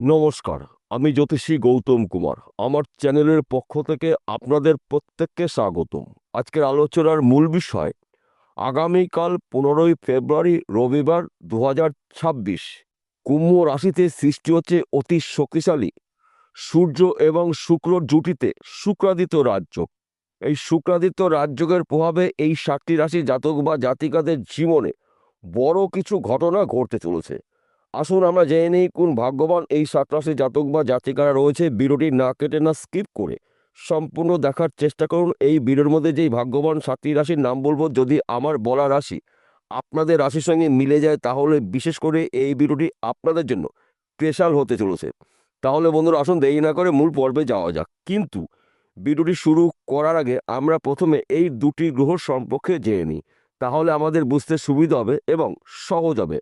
নমস্কার, আমি জ্যোতিষী গৌতম কুমার। আমার চ্যানেলের পক্ষ থেকে আপনাদের প্রত্যেককে স্বাগতম। আজকের আলোচনার মূল বিষয়, আগামীকাল পনেরোই ফেব্রুয়ারি রবিবার দু হাজার ছাব্বিশ, কুম্ভ রাশিতে সৃষ্টি হচ্ছে অতি শক্তিশালী। সূর্য এবং শুক্র জুটিতে শুক্রাদিত রাজ্য। এই শুক্রাদিত্য রাজযোগের প্রভাবে এই সাতটি রাশি জাতক বা জাতিকাদের জীবনে বড় কিছু ঘটনা ঘটতে চলেছে। আসুন আমরা জেনে নিই কোন ভাগ্যবান এই সাত রাশি জাতক বা জাতিকারা রয়েছে। ভিডিওটি না কেটে না স্কিপ করে সম্পূর্ণ দেখার চেষ্টা করুন। এই ভিডিওর মধ্যে যেই ভাগ্যবান সাতটি রাশির নাম বলব, যদি আমার বলা রাশি আপনাদের রাশির সঙ্গে মিলে যায়, তাহলে বিশেষ করে এই ভিডিওটি আপনাদের জন্য স্পেশাল হতে চলেছে। তাহলে বন্ধুরা আসুন দেরি না করে মূল পর্বে যাওয়া যাক। কিন্তু ভিডিওটি শুরু করার আগে আমরা প্রথমে এই দুটি গ্রহ সম্পর্কে জেনে নিই। তাহলে আমাদের বুঝতে সুবিধা হবে এবং সহজ হবে।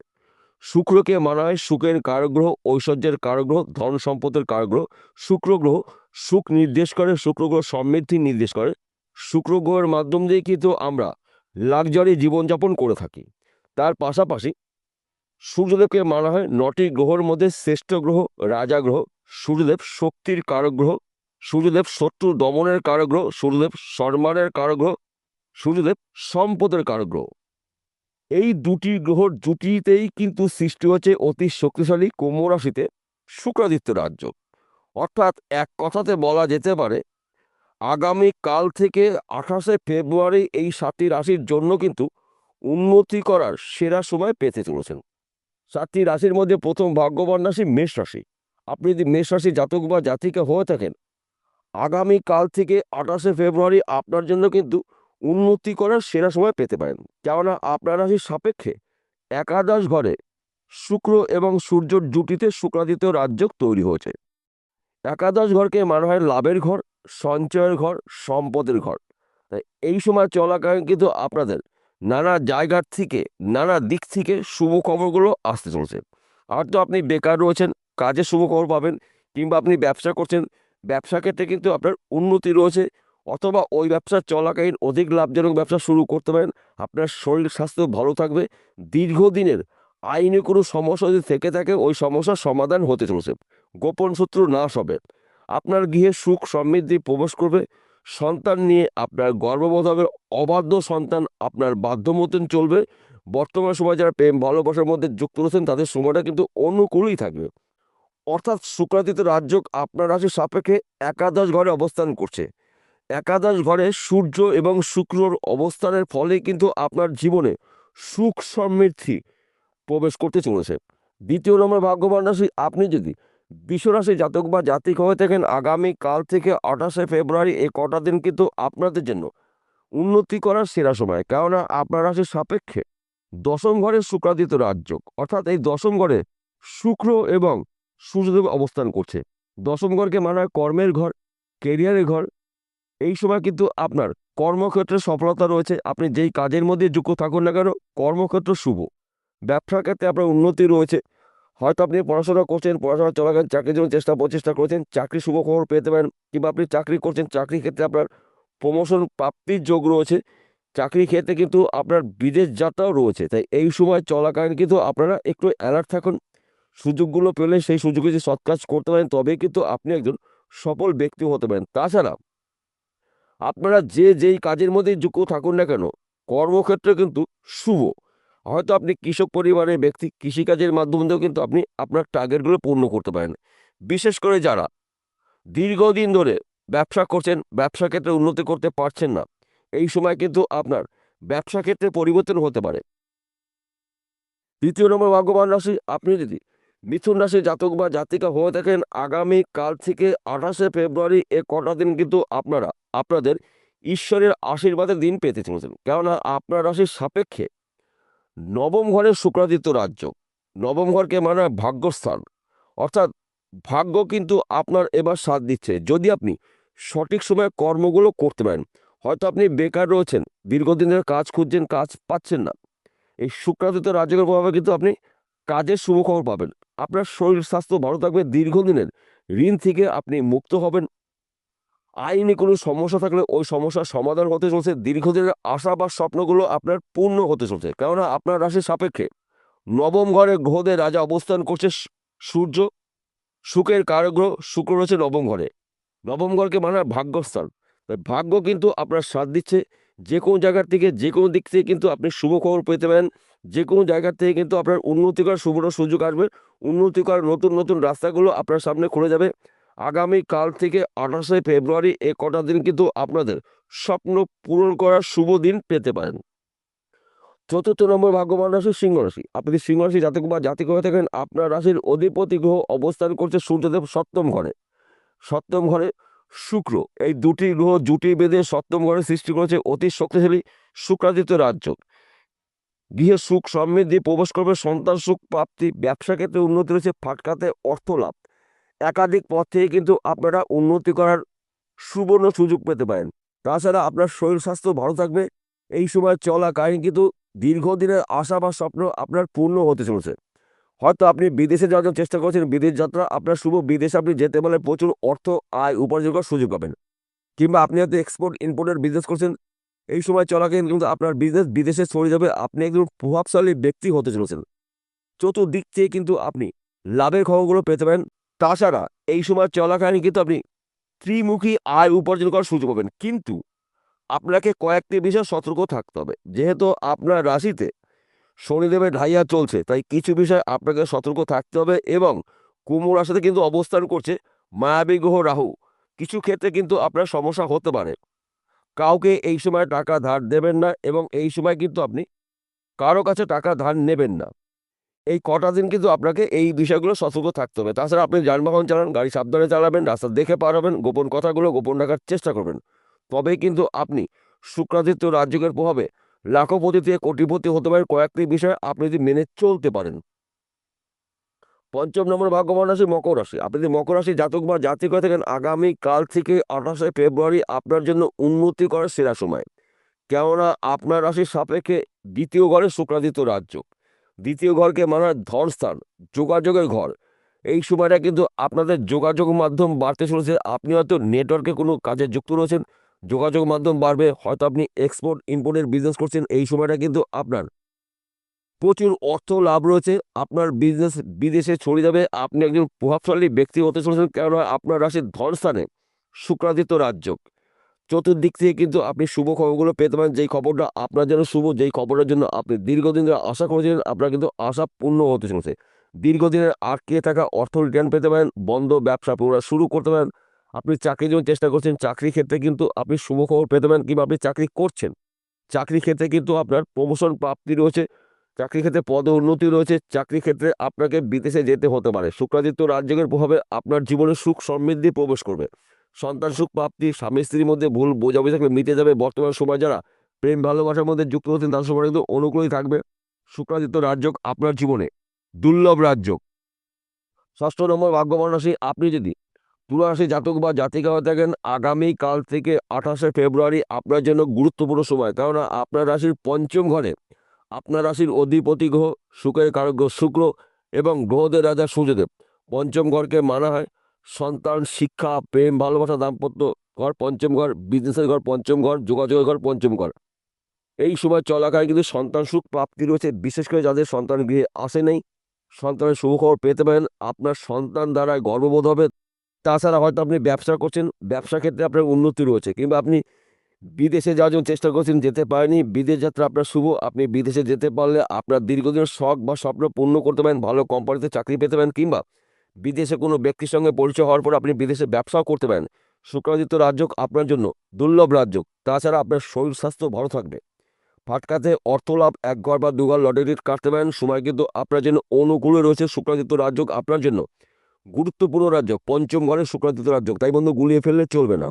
শুক্রকে মানা হয় সুখের কারগ্রহ ঐশ্বর্যের কারগ্রহ, ধন সম্পদের কারগ্রহ। শুক্র গ্রহ সুখ নির্দেশ করে, শুক্র গ্রহ সমৃদ্ধি নির্দেশ করে। শুক্র গ্রহের মাধ্যম দিয়ে কিন্তু আমরা লাক্সারি জীবনযাপন করে থাকি। তার পাশাপাশি সূর্যদেবকে মানা হয় নটি গ্রহর মধ্যে শ্রেষ্ঠ গ্রহ, রাজা গ্রহ, সূর্যদেব শক্তির কারগ্রহ, সূর্যদেব শত্রু দমনের কারগ্রহ, সূর্যদেব সম্মানের কারগ্রহ, সূর্যদেব সম্পদের কারক গ্রহ এই দুটি গ্রহর জুটিতেই কিন্তু সৃষ্টি হচ্ছে অতি শক্তিশালী কুম্ভ রাশিতে শুক্রাদিত্য রাজ্য। অর্থাৎ এক কথাতে বলা যেতে পারে, আগামী কাল থেকে আঠাশে ফেব্রুয়ারি এই সাতটি রাশির জন্য কিন্তু উন্নতি করার সেরা সময় পেতে চলেছেন। সাতটি রাশির মধ্যে প্রথম ভাগ্যবান রাশি মেষ রাশি। আপনি যদি মেষ রাশি জাতক বা জাতিকা হয়ে থাকেন, আগামী কাল থেকে আঠাশে ফেব্রুয়ারি আপনার জন্য কিন্তু উন্নতি করার সেরা সময় পেতে পারেন। কেননা আপনার রাশির সাপেক্ষে একাদশ ঘরে শুক্র এবং সূর্যর জুটিতে শুক্রাদিত্য রাজ্য তৈরি হয়েছে। একাদশ ঘরকে মানা হয় লাভের ঘর, সঞ্চয়ের ঘর, সম্পদের ঘর। তাই এই সময় চলাকালীন কিন্তু আপনাদের নানা জায়গার থেকে, নানা দিক থেকে শুভ খবরগুলো আসতে চলছে। আর তো আপনি বেকার রয়েছেন কাজে শুভ খবর পাবেন কিংবা আপনি ব্যবসা করছেন, ব্যবসা ক্ষেত্রে কিন্তু আপনার উন্নতি রয়েছে। অথবা ওই ব্যবসা চলাকালীন অধিক লাভজনক ব্যবসা শুরু করতে পারেন। আপনার শরীর স্বাস্থ্য ভালো থাকবে। দীর্ঘদিনের আইনে কোনো সমস্যা যদি থেকে থাকে, ওই সমস্যার সমাধান হতে চলেছে। গোপন শত্রু নাশ হবে। আপনার গৃহে সুখ সমৃদ্ধি প্রবেশ করবে। সন্তান নিয়ে আপনার গর্ববোধ হবে। অবাধ্য সন্তান আপনার বাধ্য মতন চলবে। বর্তমান সময় যারা প্রেম, ভালোবাসার মধ্যে যুক্ত রয়েছেন, তাদের সময়টা কিন্তু অনুকূলই থাকবে। অর্থাৎ শুক্রাদিত্য রাজ্য আপনার রাশির সাপেক্ষে একাদশ ঘরে অবস্থান করছে। একাদশ ঘরে সূর্য এবং শুক্রর অবস্থানের ফলে কিন্তু আপনার জীবনে সুখ সমৃদ্ধি প্রবেশ করতে চলেছে। দ্বিতীয় নম্বর ভাগ্যবান রাশি, আপনি যদি বিশ্বরাশি জাতক বা জাতিক হয়ে থাকেন, আগামী কাল থেকে আঠাশে ফেব্রুয়ারি এই কটা দিন কিন্তু আপনাদের জন্য উন্নতি করার সেরা সময়। কেননা, আপনার রাশির সাপেক্ষে দশম ঘরে শুক্রাদিত রাজ্য অর্থাৎ এই দশম ঘরে শুক্র এবং সূর্যদেব অবস্থান করছে। দশম ঘরকে মানা কর্মের ঘর কেরিয়ারের ঘর এই সময় কিন্তু আপনার কর্মক্ষেত্রে সফলতা রয়েছে। আপনি যেই কাজের মধ্যে যুক্ত থাকুন না কেন, কর্মক্ষেত্র শুভ। ব্যবসার ক্ষেত্রে আপনার উন্নতি রয়েছে। হয়তো আপনি পড়াশোনা করছেন, পড়াশোনা চলাকালীন চাকরির জন্য চেষ্টা প্রচেষ্টা করছেন চাকরি শুভ খবর পেতে পারেন কিংবা আপনি চাকরি করছেন, চাকরির ক্ষেত্রে আপনার প্রমোশন প্রাপ্তির যোগ রয়েছে। চাকরির ক্ষেত্রে কিন্তু আপনার বিদেশ যাত্রাও রয়েছে। তাই এই সময় চলাকালীন কিন্তু আপনারা একটু অ্যালার্ট থাকুন। সুযোগগুলো পেলে সেই সুযোগে যদি সৎ কাজ করতে পারেন, তবেই কিন্তু আপনি একজন সফল ব্যক্তি হতে পারেন। তাছাড়া আপনারা যে যেই কাজের মধ্যে যুক্ত থাকুন না কেন, কর্মক্ষেত্রে কিন্তু শুভ। হয়তো আপনি কৃষক পরিবারের ব্যক্তি, কৃষিকাজের মাধ্যম দিয়েও কিন্তু আপনি আপনার টার্গেটগুলো পূর্ণ করতে পারেন। বিশেষ করে যারা দীর্ঘদিন ধরে ব্যবসা করছেন, ব্যবসা ক্ষেত্রে উন্নতি করতে পারছেন না, এই সময় কিন্তু আপনার ব্যবসা ক্ষেত্রে পরিবর্তন হতে পারে। দ্বিতীয় নম্বর, ভাগ্যবান রাশি, আপনি যদি মিথুন রাশি জাতক বা জাতিকা হয়ে থাকেন আগামী কাল থেকে আঠাশে ফেব্রুয়ারি এ কটা দিন কিন্তু আপনারা আপনাদের ঈশ্বরের আশীর্বাদের দিন পেতে চলেছেন। কেননা আপনার রাশির সাপেক্ষে নবম ঘরের শুক্রাদিত্য রাজ্য। নবম ঘরকে মানে ভাগ্যস্থান। অর্থাৎ ভাগ্য কিন্তু আপনার এবার সাথ দিচ্ছে। যদি আপনি সঠিক সময়ে কর্মগুলো করতে পারেন, হয়তো আপনি বেকার রয়েছেন, দীর্ঘদিনের কাজ খুঁজছেন, কাজ পাচ্ছেন না। এই শুক্রাদিত্য রাজ্যের প্রভাবে কিন্তু আপনি কাজের শুভ খবর পাবেন। আপনার শরীর স্বাস্থ্য ভালো থাকবে। দীর্ঘদিনের ঋণ থেকে আপনি মুক্ত হবেন। আইনি কোনো সমস্যা থাকলে ওই সমস্যার সমাধান হতে চলছে। দীর্ঘদিনের আশা বা স্বপ্নগুলো আপনার পূর্ণ হতে চলছে। কেননা আপনার রাশির সাপেক্ষে নবম ঘরে গ্রহদের রাজা অবস্থান করছে সূর্য সুখের কারগ্রহ, শুক্র রয়েছে নবম ঘরে। নবম ঘরকে মানে ভাগ্যস্থান। তাই ভাগ্য কিন্তু আপনার সাথ দিচ্ছে। যে কোনো জায়গার থেকে যে কোনো দিক থেকে কিন্তু আপনি শুভ খবর পেতে পারেন। যে কোনো জায়গার থেকে কিন্তু আপনার উন্নতি করার সুবর্ণ সুযোগ আসবে। উন্নতি করার নতুন নতুন রাস্তাগুলো আপনার সামনে খুলে যাবে। আগামী কাল থেকে আঠাশে ফেব্রুয়ারি এ কটা দিন কিন্তু আপনাদের স্বপ্ন পূরণ করার শুভ দিন পেতে পারেন। চতুর্থ নম্বর ভাগ্যবান রাশি সিংহ রাশি। আপনি সিংহ রাশি জাতক বা জাতিক হয়ে থাকেন? আপনার রাশির অধিপতি গ্রহ অবস্থান করছে সূর্যদেব সপ্তম ঘরে। সপ্তম ঘরে শুক্র। এই দুটি গ্রহ জুটি বেঁধে সপ্তম ঘরে সৃষ্টি করেছে অতি শক্তিশালী শুক্রাদিত্য রাজ্য। গৃহে সুখ সমৃদ্ধি, প্রবেশ করবে, সন্তান সুখ, প্রাপ্তি, ব্যবসা ক্ষেত্রে উন্নতি রয়েছে, ফাটকাতে অর্থ লাভ একাধিক পথ থেকে কিন্তু আপনারা উন্নতি করার সুবর্ণ সুযোগ পেতে পারেন। তাছাড়া আপনার শরীর স্বাস্থ্য ভালো থাকবে। এই সময় চলাকালীন কিন্তু দীর্ঘদিনের আশা বা স্বপ্ন আপনার পূর্ণ হতে চলেছে। হয়তো আপনি বিদেশে যাওয়ার জন্য চেষ্টা করছেন, বিদেশ যাত্রা আপনার শুভ বিদেশে আপনি যেতে পারলে প্রচুর অর্থ, আয় উপার্জন করার সুযোগ পাবেন। কিংবা আপনি হয়তো এক্সপোর্ট ইম্পোর্টের বিজনেস করছেন। এই সময় চলাকালীন কিন্তু আপনার বিজনেস বিদেশে ছড়িয়ে যাবে। আপনি একজন প্রভাবশালী ব্যক্তি হতে চলেছেন। চতুর্দিক থেকে কিন্তু আপনি লাভের খবরগুলো পেতে পারেন। তাছাড়া এই সময় চলাকালীন কিন্তু আপনি ত্রিমুখী আয় উপার্জন করার সুযোগ পাবেন। কিন্তু আপনাকে কয়েকটি বিষয় সতর্ক থাকতে হবে। যেহেতু আপনার রাশিতে শনিদেবের ঢাইয়া চলছে, তাই কিছু বিষয় আপনাকে সতর্ক থাকতে হবে এবং কুমোর রাশিতে কিন্তু অবস্থান করছে মায়াবী গ্রহ রাহু। কিছু ক্ষেত্রে কিন্তু আপনার সমস্যা হতে পারে। কাউকে এই সময় টাকা ধার দেবেন না এবং এই সময় কিন্তু আপনি কারও কাছে টাকা ধার নেবেন না। এই কটা দিন কিন্তু আপনাকে এই বিষয়গুলো সতর্ক থাকতে হবে। তাছাড়া আপনি যানবাহন চালান, গাড়ি সাবধানে চালাবেন, রাস্তা দেখে পার হবেন গোপন কথাগুলো গোপন রাখার চেষ্টা করবেন। তবেই কিন্তু আপনি শুক্রাদিত্য রাজ্যের প্রভাবে লাখপতি থেকে কোটিপতি হতে পারেন। কয়েকটি বিষয় আপনি যদি মেনে চলতে পারেন। পঞ্চম নম্বর, ভাগ্যবান রাশি, মকর রাশি। আপনি যদি মকর রাশি জাতক বা জাতিক হয়ে থাকেন আগামী কাল থেকে আঠাশে ফেব্রুয়ারি আপনার জন্য উন্নতি করার সেরা সময়। কেননা আপনার রাশির সাপেক্ষে দ্বিতীয় ঘরে শুক্রাদিত্য রাজ্য দ্বিতীয় ঘরকে মানার ধনস্থান, যোগাযোগের ঘর। এই সময়টা কিন্তু আপনাদের যোগাযোগ মাধ্যম বাড়তে চলেছে। আপনি হয়তো নেটওয়ার্কে কোনো কাজে যুক্ত রয়েছেন, যোগাযোগ মাধ্যম বাড়বে, হয়তো আপনি এক্সপোর্ট ইম্পোর্টের বিজনেস করছেন, এই সময়টা কিন্তু আপনার। প্রচুর অর্থ লাভ রয়েছে, আপনার বিজনেস বিদেশে ছড়িয়ে যাবে, আপনি একজন প্রভাবশালী ব্যক্তি হতে চলেছেন, কেননা আপনার রাশির ধনস্থানে শুক্রাদিত্য রাজ্য চতুর্দিক থেকে কিন্তু আপনি শুভ খবরগুলো পেতে পারেন। যেই খবরটা আপনার জন্য শুভ, যেই খবরের জন্য আপনি দীর্ঘদিন ধরে আশা করেছিলেন, আপনার কিন্তু আশা পূর্ণ হতে চলেছে। দীর্ঘদিনের আটকে থাকা অর্থ রিটার্ন পেতে পারেন, বন্ধ ব্যবসা পুনরায় শুরু করতে পারেন। আপনি চাকরির জন্য চেষ্টা করছেন, চাকরির ক্ষেত্রে কিন্তু আপনি শুভ খবর পেতে পারেন কিংবা আপনি চাকরি করছেন। চাকরির ক্ষেত্রে কিন্তু আপনার প্রমোশন প্রাপ্তি রয়েছে, চাকরির ক্ষেত্রে পদ উন্নতি রয়েছে, চাকরির ক্ষেত্রে আপনাকে বিদেশে যেতে হতে পারে। শুক্রাদিত্য রাজ্যের প্রভাবে আপনার জীবনে সুখ সমৃদ্ধি প্রবেশ করবে। সন্তান সুখ প্রাপ্তি, স্বামী স্ত্রীর মধ্যে ভুল বোঝাবুঝি থাকলে মিটে যাবে বর্তমান সময় যারা। প্রেম, ভালোবাসার মধ্যে যুক্ত হচ্ছেন তার সময় কিন্তু অনুকূলই থাকবে। শুক্রাদিত্য রাজ্য আপনার জীবনে। দুর্লভ রাজ্য ষষ্ঠ নম্বর ভাগ্যবান রাশি, আপনি যদি তুলা রাশি জাতক বা জাতিকা হয়ে থাকেন আগামী কাল থেকে আঠাশে ফেব্রুয়ারি আপনার জন্য গুরুত্বপূর্ণ সময়। কেননা আপনার রাশির পঞ্চম ঘরে আপনার রাশির অধিপতি গ্রহ, সুখের কারক শুক্র এবং গ্রহদের রাজা সূর্যদেব। পঞ্চম ঘরকে মানা হয়। সন্তান, শিক্ষা, প্রেম, ভালোবাসা, দাম্পত্য ঘর, পঞ্চম ঘর বিজনেসের ঘর, পঞ্চম ঘর, যোগাযোগের ঘর, পঞ্চম ঘর। এই সময় চলাকালীন কিন্তু সন্তান সুখ প্রাপ্তি রয়েছে, বিশেষ করে যাদের সন্তান গৃহে আসে নেই। সন্তানের শুভ খবর পেতে পারেন, আপনার সন্তান দ্বারা গর্ববোধ হবে। তাছাড়া হয়তো আপনি ব্যবসা করছেন ব্যবসা ক্ষেত্রে আপনার উন্নতি রয়েছে, কিংবা আপনি বিদেশে যাওয়ার জন্য চেষ্টা করছেন, যেতে পারেনি বিদেশ যাত্রা আপনার শুভ, আপনি বিদেশে যেতে পারলে আপনার দীর্ঘদিনের শখ বা স্বপ্ন পূর্ণ করতে পারেন, ভালো কোম্পানিতে চাকরি পেতে পারেন, কিংবা বিদেশে কোনো ব্যক্তির সঙ্গে পরিচয় হওয়ার পর আপনি বিদেশে ব্যবসাও করতে পারেন। শুক্রাদিত্য রাজ্য আপনার জন্য দুর্লভ রাজ্য তাছাড়া আপনার শরীর স্বাস্থ্য ভালো থাকবে। ফাটকাতে অর্থ লাভ এক ঘর বা দুঘর লটারি কাটতে পারেন। সময় কিন্তু আপনার জন্য অনুকূলে রয়েছে শুক্রাদিত্য রাজ্য আপনার জন্য। গুরুত্বপূর্ণ রাজ্য পঞ্চম ঘরে শুক্রাদিত্য রাজ্য তাই বন্ধু, গুলিয়ে ফেললে চলবে না।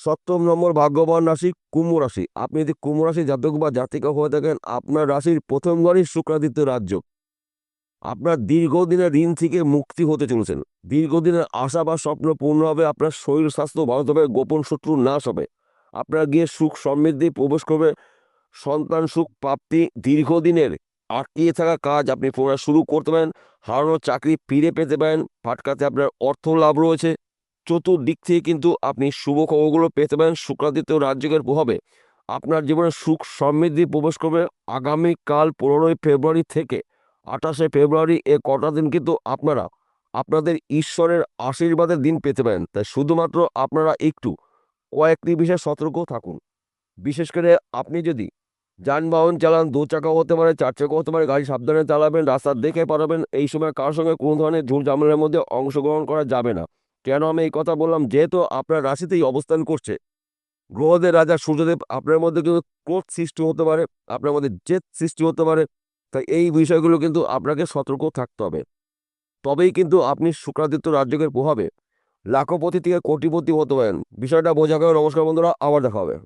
সপ্তম নম্বর, ভাগ্যবান রাশি, কুম্ভ রাশি। আপনি যদি কুম্ভ রাশি জাতক বা জাতিকা হয়ে থাকেন, আপনার রাশির প্রথম ঘরই শুক্রাদিত্য রাজ্য আপনার দীর্ঘদিনের ঋণ থেকে মুক্তি হতে চলেছেন। দীর্ঘদিনের আশা বা স্বপ্ন পূর্ণ হবে, আপনার শরীর স্বাস্থ্য ভালো হবে গোপন শত্রু নাশ হবে। আপনার গিয়ে সুখ সমৃদ্ধি, প্রবেশ করবে, সন্তান সুখ প্রাপ্তি, দীর্ঘদিনের আটকিয়ে থাকা কাজ আপনি পুনরায় শুরু করতে পারেন, হারানো চাকরি ফিরে পেতে পারেন, ফাটকাতে আপনার অর্থ লাভ রয়েছে। চতুর্দিক থেকে কিন্তু আপনি শুভ খবরগুলো পেতে পারেন, শুক্রাদিত্য রাজ্যের প্রভাবে। আপনার জীবনে সুখ সমৃদ্ধি প্রবেশ করবে। আগামীকাল পনেরোই ফেব্রুয়ারি থেকে আঠাশে ফেব্রুয়ারি এ কটা দিন কিন্তু আপনারা, আপনাদের ঈশ্বরের আশীর্বাদের দিন পেতে পারেন। তাই শুধুমাত্র আপনারা একটু, কয়েকটি বিষয়ে সতর্ক থাকুন। বিশেষ করে আপনি যদি যানবাহন চালান, দু চাকা হতে পারে, চার চাকা হতে পারে, গাড়ি সাবধানে চালাবেন, রাস্তা দেখে পারাবেন এই সময় কার সঙ্গে কোনো ধরনের ঝুল ঝামেলার মধ্যে অংশগ্রহণ করা যাবে না। কেন আমি এই কথা বললাম? যেহেতু আপনার রাশিতেই অবস্থান করছে, গ্রহদের রাজা সূর্যদেব আপনার মধ্যে কিন্তু ক্রোধ সৃষ্টি হতে পারে, আপনার মধ্যে জেদ সৃষ্টি হতে পারে তাই এই বিষয়গুলো কিন্তু আপনাকে সতর্ক থাকতে হবে। তবেই কিন্তু আপনি শুক্রাদিত্য রাজ্যকের প্রভাবে লাখপতি থেকে কোটিপতি হতে পারেন। বিষয়টা বোঝা গেল নমস্কার বন্ধুরা, আবার দেখা হবে।